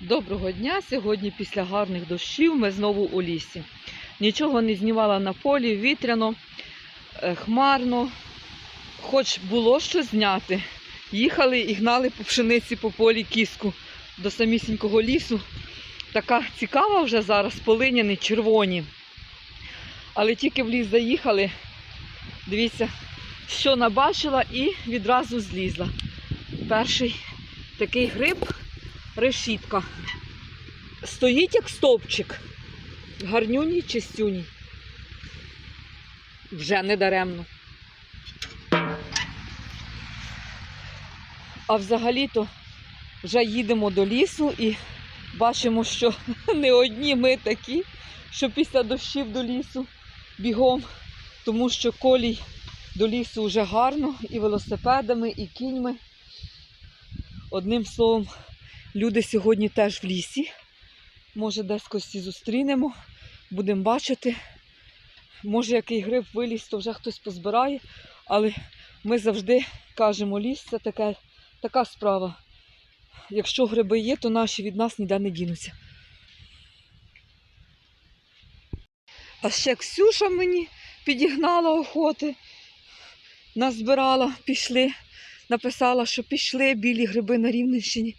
Доброго дня! Сьогодні після гарних дощів ми знову у лісі. Нічого не знімала на полі, вітряно, е, хмарно. Хоч було що зняти. Їхали і гнали по пшениці по полі кіску до самісінького лісу. Така цікава вже зараз, полиняни червоні. Але тільки в ліс заїхали, дивіться, що набачила і відразу злізла. Перший такий гриб решітка. Стоїть як стовпчик. Гарнюній чистюній. Вже не даремно. А взагалі-то вже їдемо до лісу і бачимо, що не одні ми такі, що після дощів до лісу бігом, тому що колій до лісу вже гарно і велосипедами, і кіньми. Одним словом, люди сьогодні теж в лісі. Може, десь когось зустрінемо, будемо бачити. Може, який гриб виліз, то вже хтось позбирає. Але ми завжди кажемо, ліс це таке, така справа. Якщо гриби є, то наші від нас ніде не дінуться. А ще Ксюша мені підігнала охоти, назбирала, пішли, написала, що пішли білі гриби на Рівненщині,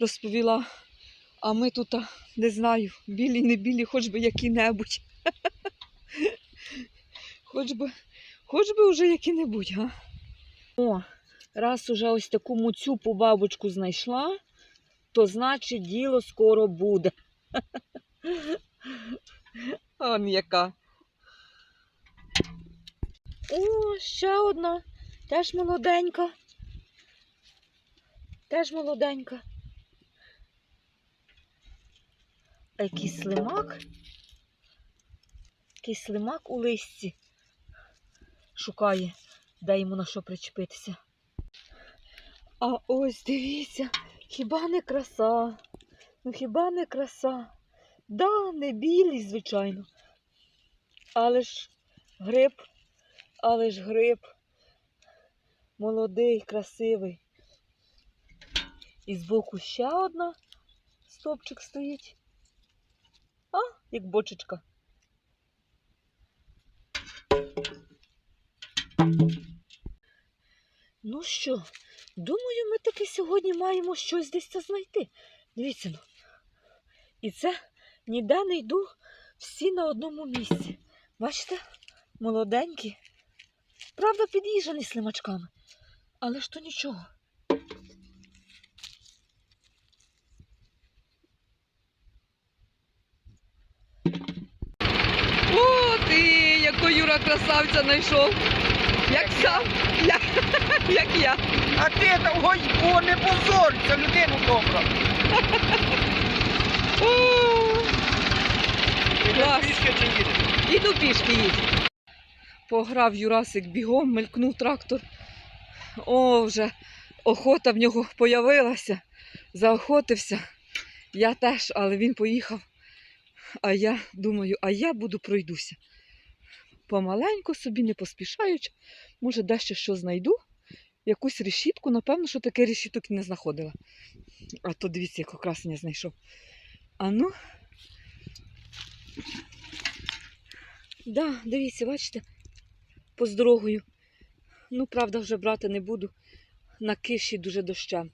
розповіла. А ми тут, не знаю, білі, не білі, хоч би які-небудь. Хоч би, хоч би вже які-небудь, га? О, раз уже ось таку муцюпу бабочку знайшла, то значить діло скоро буде. Он яка. О, ще одна. Теж молоденька. Теж молоденька. А який слимак? Який слимак у листі шукає, де йому на що причепитися. А ось дивіться, хіба не краса? Ну хіба не краса? Да, не білий, звичайно. Але ж гриб, але ж гриб. Молодий, красивий. І збоку ще одна стопчик стоїть. Як бочечка. Ну що, думаю, ми таки сьогодні маємо щось десь це знайти. Дивіться ну. І це ніде не йду всі на одному місці. Бачите, молоденькі. Правда, під'їжджані слимачками. Але ж то нічого. О, ти, яку Юра красавця знайшов. Як сам, як, як я. А ти там ой, о, не позор, це людину добра. О, Ти Клас. пішки чи їдеш? Іду пішки їдь. Пограв Юрасик бігом, мелькнув трактор. О, вже охота в нього появилася. Заохотився. Я теж, але він поїхав. А я думаю, а я буду пройдуся. Помаленьку собі, не поспішаючи, може, дещо що знайду. Якусь решітку, напевно, що таке решіток не знаходила. А то дивіться, як окрасення знайшов. А ну. Да, дивіться, бачите, з дорогою. Ну, правда, вже брати не буду. На киші дуже дощем.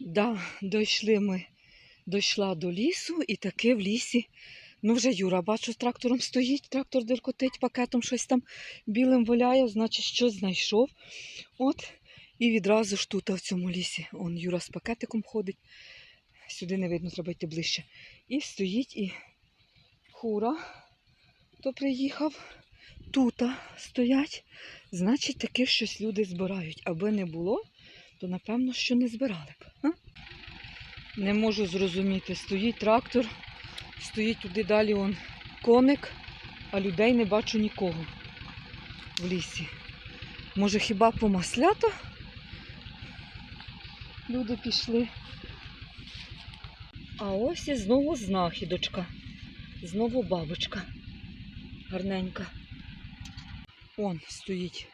Да, дійшли ми, дійшла до лісу і таки в лісі. Ну, вже Юра, бачу, з трактором стоїть, трактор диркотить, пакетом щось там білим валяє, значить, щось знайшов. От, і відразу ж тут, в цьому лісі, он Юра з пакетиком ходить. Сюди не видно, треба йти ближче. І стоїть і хура, то приїхав. Тута стоять. Значить, таке щось люди збирають. Аби не було, то напевно, що не збирали б. А? Не можу зрозуміти. Стоїть трактор, стоїть туди далі он коник, а людей не бачу нікого в лісі. Може, хіба по маслята люди пішли? А ось і знову знахідочка. Знову бабочка. Гарненька. Он стоїть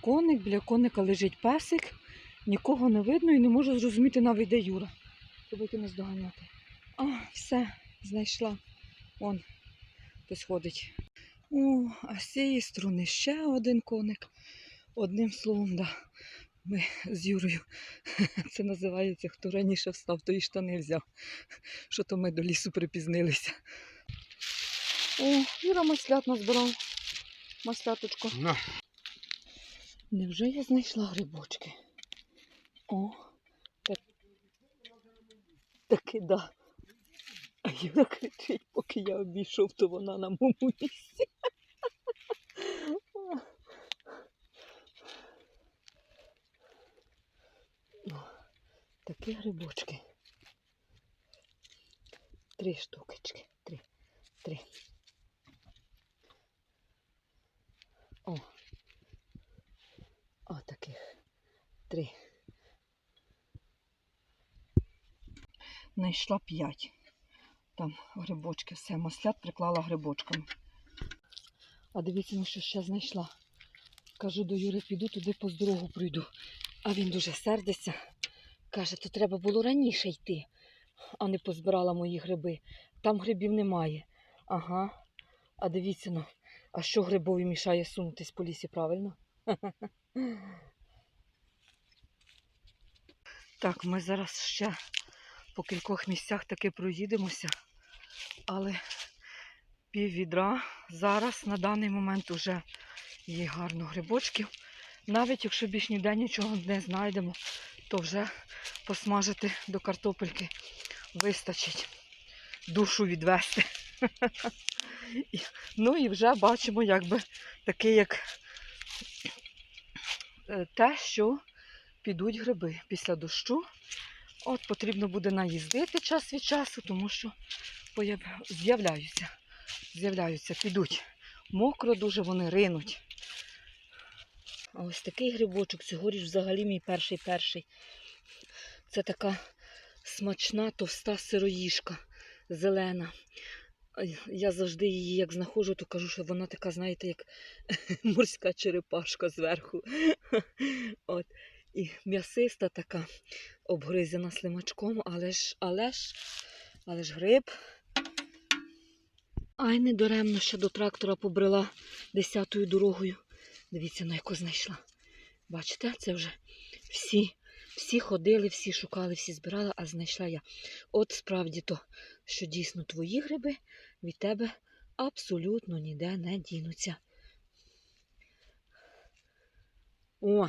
коник, біля коника лежить песик Нікого не видно і не можу зрозуміти навіть де Юра. Йти нас доганяти. А, все, знайшла. Вон, хтось ходить. О, а з цієї сторони ще один коник. Одним словом, да. Ми з Юрою. Це називається, хто раніше встав, то і штани взяв. Що то ми до лісу припізнилися. О, Юра маслят назбирав. Масляточку. На. Невже я знайшла грибочки? О, так. Таки да. А кричить, поки я обійшов, то вона на моєму місці. Такі грибочки. Три штукочки. Три. Три. О. О, таких. Три. Знайшла п'ять. Там грибочки, все, маслят приклала грибочками. А дивіться, ну що ще знайшла. Кажу до Юри, піду туди по дорогу пройду. А він дуже сердиться. Каже, то треба було раніше йти, а не позбирала мої гриби. Там грибів немає. Ага. А дивіться, ну, а що грибові мішає сунутись по лісі, правильно? Так, ми зараз ще по кількох місцях таки проїдемося, але пів відра зараз на даний момент вже є гарно грибочків. Навіть якщо більш ніде нічого не знайдемо, то вже посмажити до картопельки вистачить душу відвести. Ну і вже бачимо, якби таке, як е, те, що підуть гриби після дощу. От потрібно буде наїздити час від часу, тому що з'являються. З'являються, підуть. Мокро дуже вони ринуть. А ось такий грибочок цьогоріч взагалі мій перший перший. Це така смачна, товста сироїжка, зелена. Я завжди її як знаходжу, то кажу, що вона така, знаєте, як морська черепашка зверху. От. І м'ясиста така, обгризена слимачком, але ж, але ж, але ж гриб. Ай, недаремно ще до трактора побрела десятою дорогою. Дивіться, на яку знайшла. Бачите, це вже всі, всі ходили, всі шукали, всі збирали, а знайшла я. От справді то, що дійсно твої гриби від тебе абсолютно ніде не дінуться. О,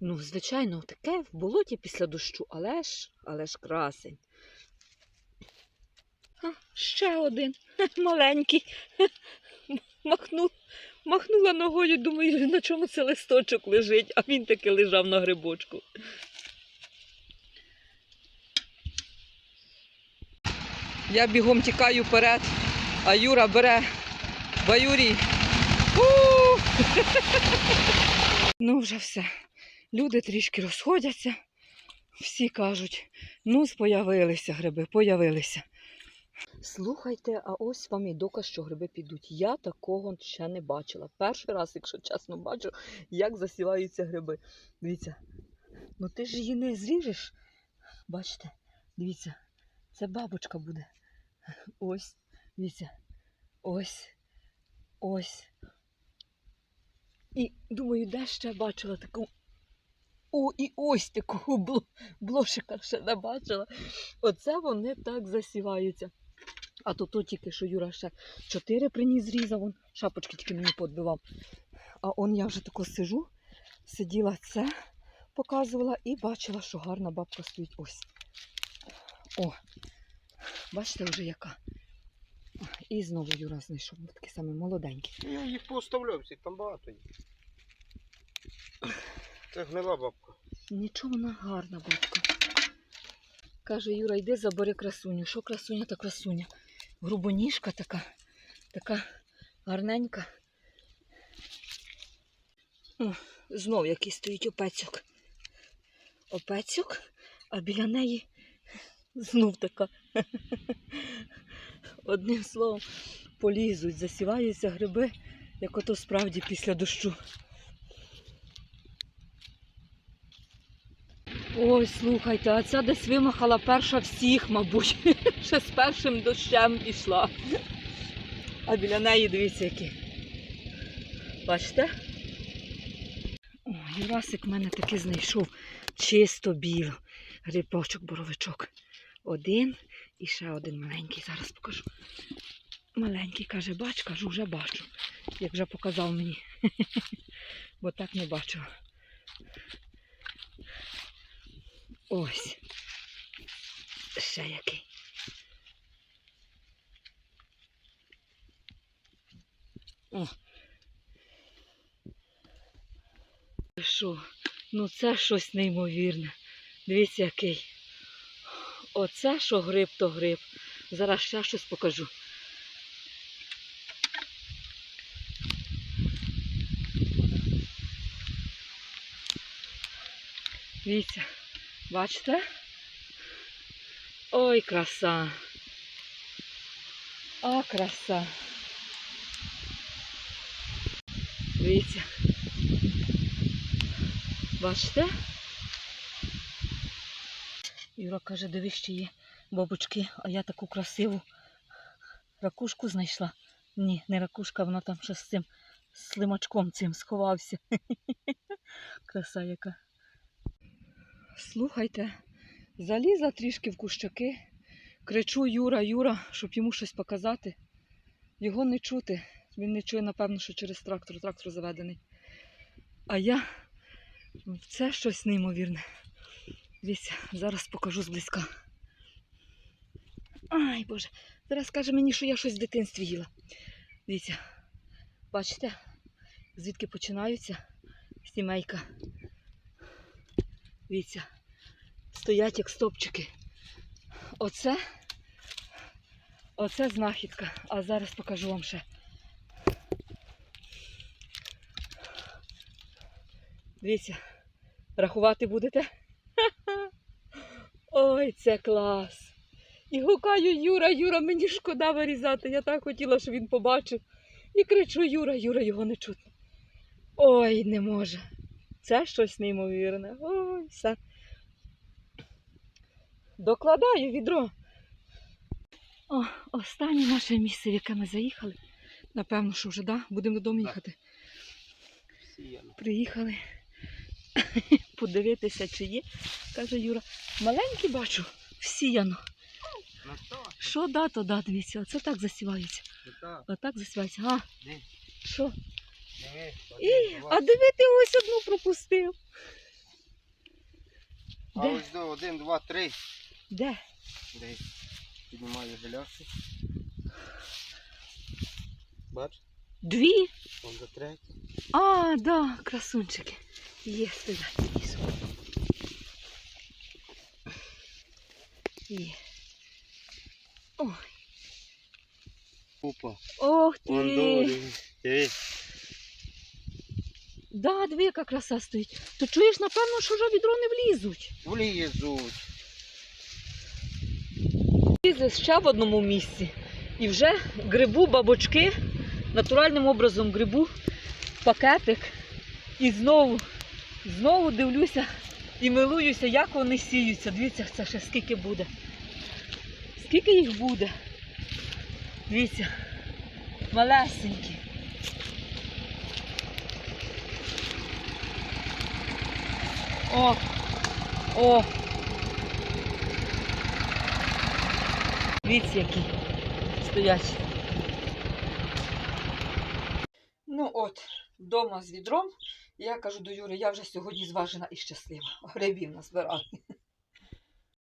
ну, звичайно, таке в болоті після дощу, але ж, але ж красень. А, ще один маленький. Махну, махнула ногою, думаю, на чому це листочок лежить, а він таки лежав на грибочку. Я бігом тікаю вперед, а Юра бере баюрі. У! Ну, вже все. Люди трішки розходяться. Всі кажуть, ну, появилися гриби, появилися. Слухайте, а ось вам і доказ, що гриби підуть. Я такого ще не бачила. Перший раз, якщо чесно, бачу, як засіваються гриби. Дивіться, ну ти ж її не зріжеш. Бачите, дивіться, це бабочка буде. Ось, дивіться, ось, ось. І думаю, де ще бачила таку. О, і ось такого блошика ще не бачила. Оце вони так засіваються. А то то тільки, що Юра ще чотири приніс зрізав, он шапочки тільки мені подбивав. А он я вже тако сижу, сиділа це, показувала і бачила, що гарна бабка стоїть ось. О, бачите вже яка. І знову Юра знайшов, такий самий молоденький. Я їх поставляв, всіх там багато їх. Це гнила бабка. Нічого вона гарна бабка. Каже, Юра, йди забери красуню. Що красуня, та красуня. Грубоніжка така, така гарненька. Знов який стоїть опецьок. Опецьок, а біля неї знов така. Одним словом, полізуть, засіваються гриби, як ото справді після дощу. Ой, слухайте, а ця десь вимахала перша всіх, мабуть. Ще з першим дощем пішла. А біля неї дивіться які. Бачите? О, Юрасик в мене таки знайшов чисто біло. Грибочок, боровичок. Один і ще один маленький. Зараз покажу. Маленький каже, бач, кажу, вже бачу. Як вже показав мені. Бо так не бачила. Ось. Ще який. О. Що? Ну це щось неймовірне. Дивіться, який. Оце що гриб, то гриб. Зараз ще щось покажу. Дивіться, бачите? Ой, краса. А, краса. Дивіться. Бачите? Юра каже, дивись, ще є бабочки, а я таку красиву ракушку знайшла. Ні, не ракушка, вона там ще з цим слимачком цим сховався. Краса яка. Слухайте, залізла трішки в кущаки, кричу Юра, Юра, щоб йому щось показати. Його не чути. Він не чує, напевно, що через трактор, трактор заведений. А я це щось неймовірне. Дивіться, зараз покажу зблизька. Ай, Боже, зараз каже мені, що я щось в дитинстві їла. Дивіться, бачите, звідки починаються сімейка. Дивіться, стоять як стопчики. Оце, оце знахідка. А зараз покажу вам ще. Дивіться, рахувати будете? Ой, це клас. І гукаю Юра, Юра, мені шкода вирізати. Я так хотіла, щоб він побачив. І кричу Юра, Юра, його не чутно. Ой, не може. Це щось неймовірне. Ой, все. Докладаю відро. О, останнє наше місце, в яке ми заїхали. Напевно, що вже, да? Будемо додому їхати. Приїхали подивитися, чи є. Каже Юра, маленький бачу, всіяно. Ну Що да, то да, дивіться, оце так засівається. ну. Отак засівається. А, що? І, а диви, ти ось одну пропустив. А Де? ось до один, два, три. Де? Де? Піднімаю галяси. Бач, Дві? он за третій. А, да, красунчики. Є, знизу. Є. Ой, Опа. ох ти. Диви. Да, диви, яка краса стоїть. То чуєш, напевно, що вже відро не влізуть. Влізуть. Влізли ще в одному місці. І вже грибу бабочки, натуральним образом грибу пакетик. І знову, знову дивлюся і милуюся, як вони сіються. Дивіться, це ще скільки буде. Скільки їх буде? Дивіться, малесенькі. О! О! Дивіться, які стоять. Ну от, вдома з відром. Я кажу до Юри, я вже сьогодні зважена і щаслива. Грибів назбирали.